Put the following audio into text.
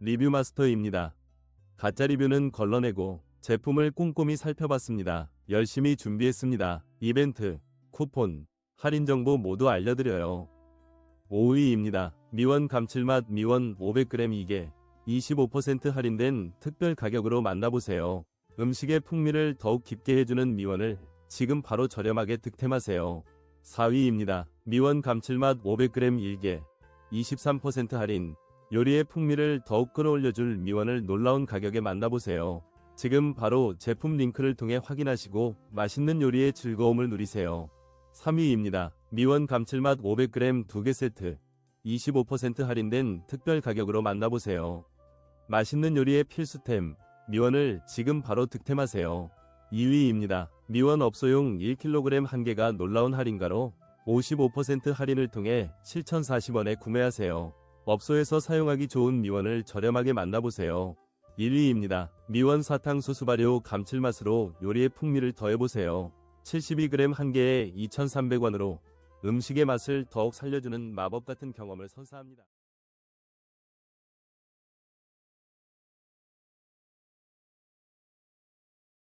리뷰 마스터입니다. 가짜 리뷰는 걸러내고 제품을 꼼꼼히 살펴봤습니다. 열심히 준비했습니다. 이벤트, 쿠폰, 할인 정보 모두 알려드려요. 5위입니다. 미원 감칠맛 미원 500g 2개 25% 할인된 특별 가격으로 만나보세요. 음식의 풍미를 더욱 깊게 해주는 미원을 지금 바로 저렴하게 득템하세요. 4위입니다. 미원 감칠맛 500g 1개 23% 할인 요리의 풍미를 더욱 끌어올려줄 미원을 놀라운 가격에 만나보세요. 지금 바로 제품 링크를 통해 확인하시고 맛있는 요리의 즐거움을 누리세요. 3위입니다. 미원 감칠맛 500g 2개 세트 25% 할인된 특별 가격으로 만나보세요. 맛있는 요리의 필수템 미원을 지금 바로 득템하세요. 2위입니다. 미원 업소용 1kg 1개가 놀라운 할인가로 55% 할인을 통해 7,040원에 구매하세요. 업소에서 사용하기 좋은 미원을 저렴하게 만나보세요. 1위입니다. 미원 사탕수수 발효 감칠맛으로 요리의 풍미를 더해보세요. 72g 한 개에 2,300원으로 음식의 맛을 더욱 살려주는 마법 같은 경험을 선사합니다.